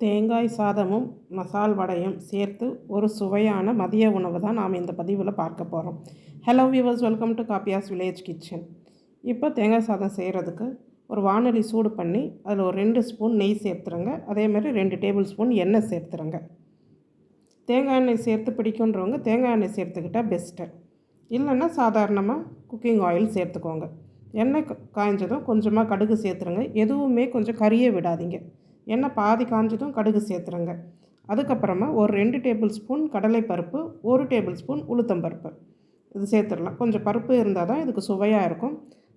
தேங்காய் சாதமும் மசால் வடையும் சேர்த்து ஒரு சுவையான மதிய உணவு தான் நாம் இந்த பதிவில் பார்க்க போகிறோம் hello viewers welcome to Kappiyas village kitchen இப்போ தேங்காய் சாதம் செய்கிறதுக்கு ஒரு வானொலி சூடு பண்ணி அதில் ஒரு ரெண்டு ஸ்பூன் நெய் சேர்த்துருங்க. அதே மாதிரி ரெண்டு டேபிள் ஸ்பூன் எண்ணெய் சேர்த்துருங்க. தேங்காய் எண்ணெய் சேர்த்து பிடிக்குன்றவங்க தேங்காய் எண்ணெய் சேர்த்துக்கிட்டால் பெஸ்ட்டு இல்லைன்னா சாதாரணமாக குக்கிங் ஆயில் சேர்த்துக்கோங்க. எண்ணெய் காய்ஞ்சதும் கொஞ்சமாக கடுகு சேர்த்துருங்க. எதுவுமே கொஞ்சம் கறியை விடாதீங்க. எண்ணெய் பாதி காஞ்சதும் கடுகு சேர்த்துருங்க. அதுக்கப்புறமா ஒரு ரெண்டு டேபிள் ஸ்பூன் கடலைப்பருப்பு ஒரு டேபிள் ஸ்பூன் உளுத்தம்பருப்பு இது சேர்த்துடலாம். கொஞ்சம் பருப்பு இருந்தால் தான் இதுக்கு சுவையாக இருக்கும்.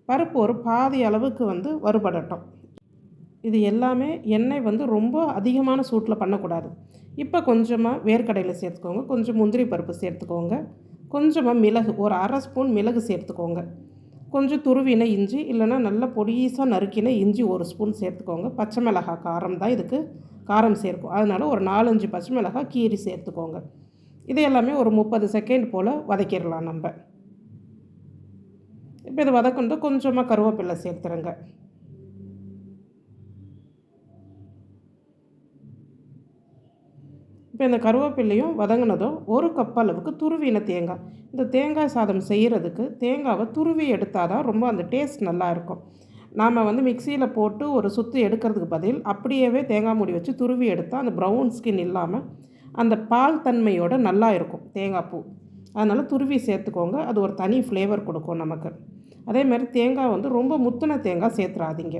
பருப்பு ஒரு பாதி அளவுக்கு வந்து வறுபடட்டும். இது எல்லாமே எண்ணெய் வந்து ரொம்ப அதிகமான சூட்டில் பண்ணக்கூடாது. இப்போ கொஞ்சமாக வேர்க்கடையில் சேர்த்துக்கோங்க. கொஞ்சம் முந்திரி பருப்பு சேர்த்துக்கோங்க. கொஞ்சமாக மிளகு ஒரு அரை ஸ்பூன் மிளகு சேர்த்துக்கோங்க. கொஞ்சம் துருவின இஞ்சி இல்லைன்னா நல்ல பொடிசாக நறுக்கின இஞ்சி ஒரு ஸ்பூன் சேர்த்துக்கோங்க. பச்சை மிளகாய் காரம் தான் இதுக்கு காரம் சேர்க்கும். அதனால் ஒரு நாலஞ்சு பச்சை மிளகாய் கீரி சேர்த்துக்கோங்க. இது எல்லாமே ஒரு முப்பது செகண்ட் போல் வதக்கிடலாம் நம்ம. இப்போ இது வதக்குண்டு கொஞ்சமாக கருவேப்பிலை சேர்த்துருங்க. இப்போ இந்த கருவேப்பிலையும் வதங்கினதும் ஒரு கப் அளவுக்கு துருவின தேங்காய். இந்த தேங்காய் சாதம் செய்கிறதுக்கு தேங்காவை துருவி எடுத்தால் தான் ரொம்ப அந்த டேஸ்ட் நல்லா இருக்கும். நாம் வந்து மிக்சியில் போட்டு ஒரு சுத்து எடுக்கிறதுக்கு பதில் அப்படியே தேங்காய் மூடி வச்சு துருவி எடுத்தால் அந்த ப்ரௌன் ஸ்கின் இல்லாமல் அந்த பால் தன்மையோட நல்லா இருக்கும் தேங்காய் பூ. அதனால் துருவி சேர்த்துக்கோங்க. அது ஒரு தனி ஃப்ளேவர் கொடுக்கும் நமக்கு. அதே மாதிரி தேங்காய் வந்து ரொம்ப முத்தின தேங்காய் சேர்த்துறாதீங்க.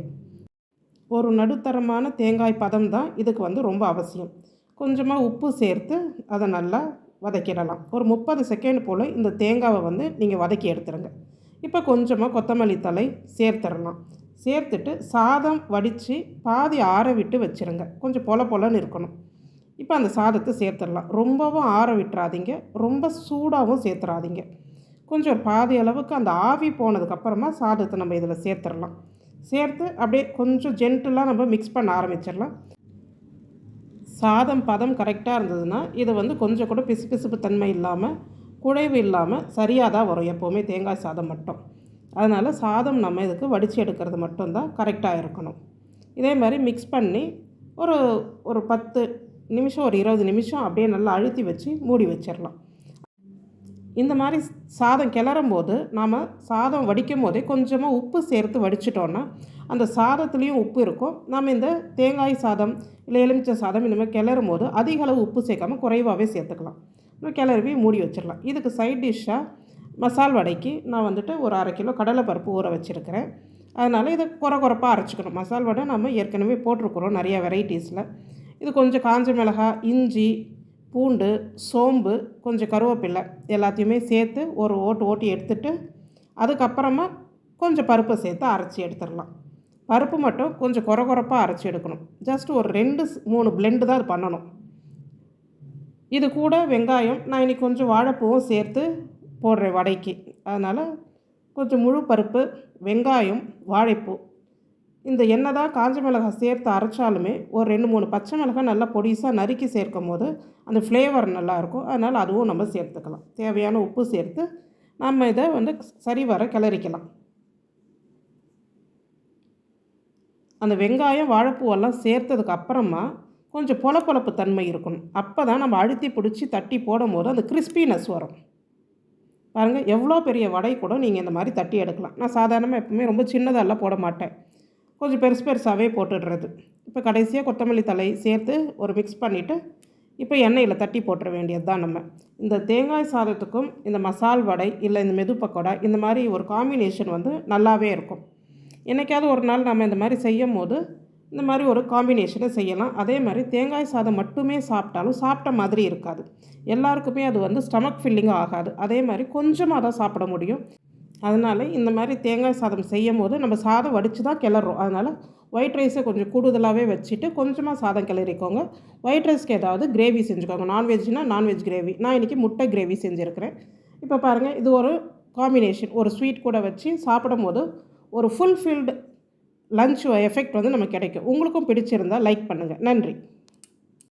ஒரு நடுத்தரமான தேங்காய் பதம் தான் இதுக்கு வந்து ரொம்ப அவசியம். கொஞ்சமாக உப்பு சேர்த்து அதை நல்லா வதக்கிடலாம். ஒரு முப்பது செகண்ட் போல் இந்த தேங்காவை வந்து நீங்கள் வதக்கி எடுத்துருங்க. இப்போ கொஞ்சமாக கொத்தமல்லி தழை சேர்த்துடலாம். சேர்த்துட்டு சாதம் வடித்து பாதி ஆற விட்டு வச்சுருங்க. கொஞ்சம் பொல பொலன்னு இருக்கணும். இப்போ அந்த சாதத்தை சேர்த்துடலாம். ரொம்பவும் ஆற விட்டுறாதீங்க. ரொம்ப சூடாகவும் சேர்த்துறாதீங்க. கொஞ்சம் ஒரு பாதி அளவுக்கு அந்த ஆவி போனதுக்கப்புறமா சாதத்தை நம்ம இதில் சேர்த்துடலாம். சேர்த்து அப்படியே கொஞ்சம் ஜென்டலாக நம்ம மிக்ஸ் பண்ண ஆரம்பிச்சிடலாம். சாதம் பதம் கரெக்டாக இருந்ததுன்னா இது வந்து கொஞ்சம் கூட பிசுபிசுப்பு தன்மை இல்லாமல் குழைவு இல்லாமல் சரியாக தான் வரும். எப்போவுமே தேங்காய் சாதம் மட்டும். அதனால் சாதம் நம்ம இதுக்கு வடித்து எடுக்கிறது மட்டும்தான் கரெக்டாக இருக்கணும். இதே மாதிரி மிக்ஸ் பண்ணி ஒரு ஒரு பத்து நிமிஷம் ஒரு இருபது நிமிஷம் அப்படியே நல்லா அழுத்தி வச்சு மூடி வச்சிடலாம். இந்த மாதிரி சாதம் கிளறும் போது நாம் சாதம் வடிக்கும் போதே கொஞ்சமாக உப்பு சேர்த்து வடிச்சிட்டோன்னா அந்த சாதத்துலேயும் உப்பு இருக்கும். நாம் இந்த தேங்காய் சாதம் இல்லை எலுமிச்சை சாதம் இந்த மாதிரி கிளறும் போது அதிக அளவு உப்பு சேர்க்காம குறைவாகவே சேர்த்துக்கலாம். நம்ம கிளறி மூடி வச்சிடலாம். இதுக்கு சைட் டிஷ்ஷாக மசால் வடைக்கு நான் வந்துட்டு ஒரு அரை கிலோ கடலைப்பருப்பு ஊற வச்சுருக்கிறேன். அதனால் இதை குறை குறைப்பாக அரைச்சிக்கணும். மசால் வடை நம்ம ஏற்கனவே போட்டிருக்கிறோம் நிறையா வெரைட்டிஸில் இது கொஞ்சம் காஞ்ச மிளகாய் இஞ்சி பூண்டு சோம்பு கொஞ்சம் கருவேப்பில்லை எல்லாத்தையுமே சேர்த்து ஒரு ஓட்டு ஓட்டி எடுத்துட்டு அதுக்கப்புறமா கொஞ்சம் பருப்பை சேர்த்து அரைச்சி எடுத்துடலாம். பருப்பு மட்டும் கொஞ்சம் குறை குறைப்பாக அரைச்சி எடுக்கணும். ஜஸ்ட் ஒரு ரெண்டு மூணு பிளெண்டு தான் அது பண்ணணும். இது கூட வெங்காயம் நான் இன்னைக்கு கொஞ்சம் வாழைப்பூவும் சேர்த்து போடுறேன் வடைக்கு. அதனால் கொஞ்சம் முழு பருப்பு வெங்காயம் வாழைப்பூ இந்த எண்ணெய் தான் காஞ்ச மிளகாய் சேர்த்து அரைச்சாலுமே ஒரு ரெண்டு மூணு பச்சை மிளகாய் நல்லா பொடிசாக நறுக்கி சேர்க்கும் போது அந்த ஃப்ளேவர் நல்லாயிருக்கும். அதனால் அதுவும் நம்ம சேர்த்துக்கலாம். தேவையான உப்பு சேர்த்து நம்ம இதை வந்து சரிவர கிளறிக்கலாம். அந்த வெங்காயம் வாழைப்பூவெல்லாம் சேர்த்ததுக்கு அப்புறமா கொஞ்சம் பொலப்பொலப்பு தன்மை இருக்கணும். அப்போ தான் நம்ம அழுத்தி பிடிச்சி தட்டி போடும் போது அந்த கிறிஸ்பினஸ் வரும். பாருங்கள் எவ்வளோ பெரிய வடை கூட நீங்கள் இந்த மாதிரி தட்டி எடுக்கலாம். நான் சாதாரணமாக எப்பவுமே ரொம்ப சின்னதெல்லாம் போட மாட்டேன். கொஞ்சம் பெருசு பெருசாகவே போட்டுடுறது. இப்போ கடைசியாக கொத்தமல்லி தழை சேர்த்து ஒரு மிக்ஸ் பண்ணிவிட்டு இப்போ எண்ணெயில் தட்டி போட்டுற வேண்டியது தான் நம்ம. இந்த தேங்காய் சாதத்துக்கும் இந்த மசால் வடை இல்லை இந்த மெது பக்கோடா இந்த மாதிரி ஒரு காம்பினேஷன் வந்து நல்லாவே இருக்கும். என்னைக்காவது ஒரு நாள் நம்ம இந்த மாதிரி செய்யும் போது இந்த மாதிரி ஒரு காம்பினேஷனை செய்யலாம். அதே மாதிரி தேங்காய் சாதம் மட்டுமே சாப்பிட்டாலும் சாப்பிட்ட மாதிரி இருக்காது. எல்லாருக்குமே அது வந்து ஸ்டமக் ஃபில்லிங்காக ஆகாது. அதே மாதிரி கொஞ்சமாக தான் சாப்பிட முடியும். அதனால் இந்த மாதிரி தேங்காய் சாதம் செய்யும் போது நம்ம சாதம் வடித்து தான் கிளறோம். அதனால் ஒயிட் ரைஸை கொஞ்சம் கூடுதலாகவே வச்சுட்டு கொஞ்சமாக சாதம் கிளறிக்கோங்க. ஒயிட் ரைஸ்க்கு ஏதாவது கிரேவி செஞ்சுக்கோங்க. நான்வெஜ்னால் நான்வெஜ் கிரேவி நான் இன்றைக்கி முட்டை கிரேவி செஞ்சுருக்கிறேன். இப்போ பாருங்கள் இது ஒரு காம்பினேஷன் ஒரு ஸ்வீட் கூட வச்சு சாப்பிடும்போது ஒரு ஃபுல்ஃபில்டு லஞ்ச் எஃபெக்ட் வந்து நமக்கு கிடைக்கும். உங்களுக்கும் பிடிச்சிருந்தா லைக் பண்ணுங்கள் நன்றி.